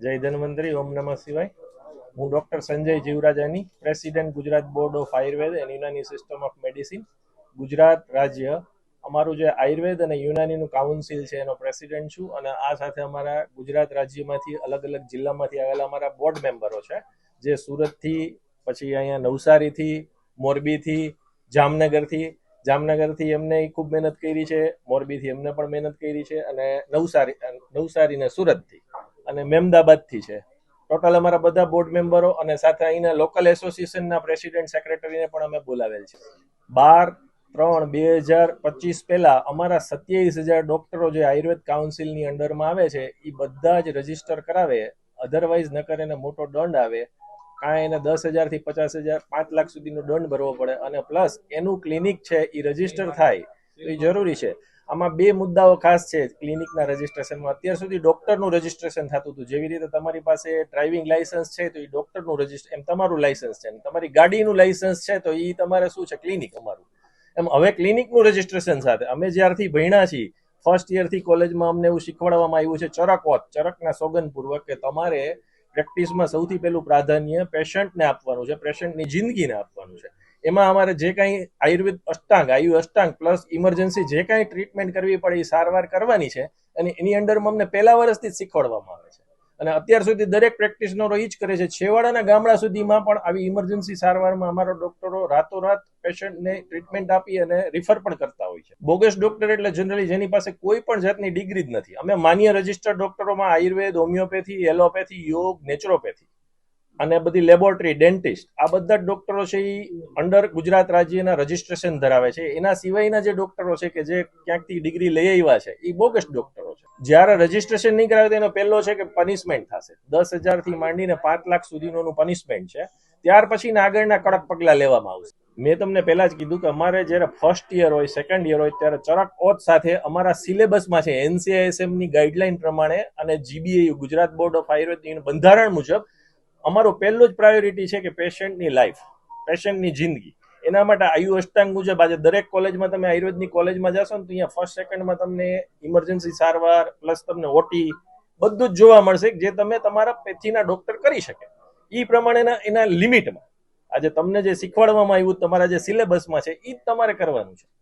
જય ધન્વંતરી, ઓમ નમઃ શિવાય. હું doctor Sanjay Jivrajani, president Gujarat board of Ayurveda and Unani system of medicine, Gujarat રાજ્ય. અમારું જે આયુર્વેદ અને યુનાનીનું કાઉન્સિલ છે, એનો પ્રેસિડેન્ટ છું અને આ સાથે અમારા ગુજરાત રાજ્યમાંથી અલગ અલગ જિલ્લામાંથી આવેલા અમારા બોર્ડ મેમ્બરો છે, જે સુરતથી, પછી અહીંયા નવસારીથી, મોરબીથી, જામનગરથી. જામનગરથી એમને ખૂબ મહેનત કરી છે, મોરબીથી એમને પણ મહેનત કરી છે અને નવસારી નવસારી ને સુરતથી. અને મેમદાબાદથી છે. ટોટલ અમારા બધા બોર્ડ મેમ્બરો અને સાથે અહીંના લોકલ એસોસિએશનના પ્રેસિડેન્ટ સેક્રેટરીને પણ અમે બોલાવેલ છે. બાર, ત્રણ, બે હજાર પચીસ પહેલા અમારા સત્યાવીસ હજાર ડોક્ટરો જે આયુર્વેદ કાઉન્સિલની અંડરમાં આવે છે એ બધા જ રજિસ્ટર કરાવે. અધરવાઇઝ નકર કરે એને મોટો દંડ આવે. કાંઈ એને દસ હજારથી પચાસ હજાર, પાંચ લાખ સુધીનો દંડ ભરવો પડે. અને પ્લસ એનું ક્લિનિક છે એ રજિસ્ટર થાય. તો એ જરૂરી છે. આમાં બે મુદ્દાઓ ખાસ છે ક્લિનિકના રજિસ્ટ્રેશનમાં. અત્યાર સુધી ડોક્ટરનું રજિસ્ટ્રેશન થતું હતું. જેવી રીતે તમારી પાસે ડ્રાઇવિંગ લાયસન્સ છે, તો એ ડોક્ટરનું રજિસ્ટર, એમ તમારું લાયસન્સ છે તમારી ગાડીનું લાયસન્સ છે, તો એ તમારે શું છે? ક્લિનિક અમારું. એમ હવે ક્લિનિકનું રજિસ્ટ્રેશન સાથે અમે જ્યારથી ભણ્યા છીએ, ફર્સ્ટ યરથી કોલેજમાં અમને એવું શીખવાડવામાં આવ્યું છે ચરકવત ચરકના સોગનપૂર્વક કે તમારે પ્રેક્ટિસમાં સૌથી પહેલું પ્રાધાન્ય પેશન્ટને આપવાનું છે, પેશન્ટની જિંદગીને આપવાનું છે. એમાં અમારે જે કાંઈ આયુર્વેદ અષ્ટાંગ, આયુ અષ્ટાંગ પ્લસ ઇમરજન્સી જે કાંઈ ટ્રીટમેન્ટ કરવી પડે એ સારવાર કરવાની છે અને એની અંદર અમને પહેલા વર્ષથી શીખવાડવામાં આવે છે. અને અત્યાર સુધી દરેક પ્રેક્ટિશનરો એ જ કરે છે. છેવાડાના ગામડા સુધીમાં પણ આવી ઇમરજન્સી સારવારમાં અમારો ડોક્ટરો રાતોરાત પેશન્ટને ટ્રીટમેન્ટ આપી અને રિફર પણ કરતા હોય છે. બોગસ ડોક્ટર એટલે જનરલી જેની પાસે કોઈ પણ જાતની ડિગ્રી જ નથી. અમે માન્ય registered ડોક્ટરોમાં Ayurveda homeopathy allopathy yoga naturopathy અને બધી લેબોરેટરી ડેન્ટિસ્ટ આ બધા જ ડોક્ટરો છે એ અંડર ગુજરાત રાજ્યના રજિસ્ટ્રેશન ધરાવે છે. એના સિવાયના જે ડોક્ટરો છે કે જે ક્યાંકથી ડિગ્રી લઈ આવ્યા છે એ બોગસ ડોક્ટરો છે. જ્યારે રજિસ્ટ્રેશન નહીં કરાવે તેનો પહેલો છે કે પનિશમેન્ટ થશે. દસ હજારથી માંડીને પાંચ લાખ સુધીનું પનિશમેન્ટ છે. ત્યાર પછીના આગળના કડક પગલાં લેવામાં આવશે. મેં તમને પહેલા જ કીધું કે અમારે જ્યારે ફર્સ્ટ યર હોય સેકન્ડ યર હોય, ત્યારે ચરક ઓત સાથે અમારા સિલેબસમાં છે એનસીઆઈએસએમની ગાઈડલાઇન પ્રમાણે અને GBA Gujarat board of Ayurveda બંધારણ મુજબ અમારો પહેલો જ પ્રાયોરિટી છે કે પેશન્ટની લાઈફ પેશન્ટની જિંદગી. એના માટે આયુ અષ્ટાંગ મુજબ આજે દરેક કોલેજમાં તમે આયુર્વેદની કોલેજમાં જશો ને તો અહીંયા ફર્સ્ટ સેકન્ડમાં તમને ઇમરજન્સી સારવાર પ્લસ તમને ઓટી બધું જ જોવા મળશે જે તમે તમારા પેથીના ડોક્ટર કરી શકે. એ પ્રમાણેના એના લિમિટમાં આજે તમને જે શીખવાડવામાં આવ્યું, તમારા જે સિલેબસમાં છે એ જ તમારે કરવાનું છે.